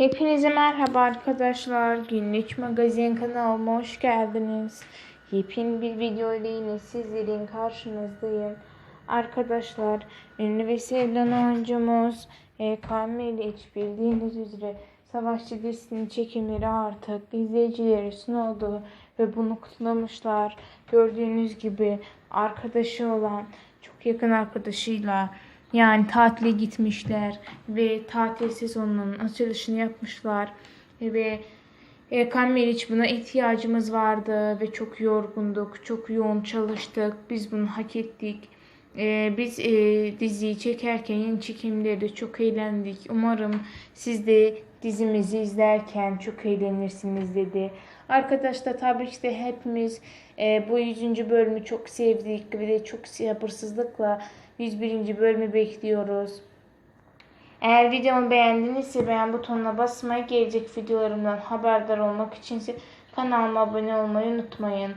Hepinize merhaba arkadaşlar. Günlük magazin kanalıma hoş geldiniz. Yepyeni bir video ile yine sizlerin karşınızdayım. Arkadaşlar ünlü ve sevilen oyuncumuz EKM ile hiç bildiğiniz üzere Savaşçı dizisinin çekimleri artık izleyicilere sunuldu ve bunu kutlamışlar. Gördüğünüz gibi arkadaşı olan çok yakın arkadaşıyla yani tatile gitmişler ve tatil sezonunun açılışını yapmışlar ve Erkan Meriç buna ihtiyacımız vardı ve çok yorgunduk, çok yoğun çalıştık. Biz bunu hak ettik. Ee, biz e, diziyi çekerken yeni çekimlerde çok eğlendik. Umarım siz de dizimizi izlerken çok eğlenirsiniz dedi. Arkadaşlar tabii ki de hepimiz e, bu 100. bölümü çok sevdik ve de çok sabırsızlıkla 101. bölümü bekliyoruz. Eğer videomu beğendinizse beğen butonuna basmayı, gelecek videolarımdan haberdar olmak için ise kanalıma abone olmayı unutmayın.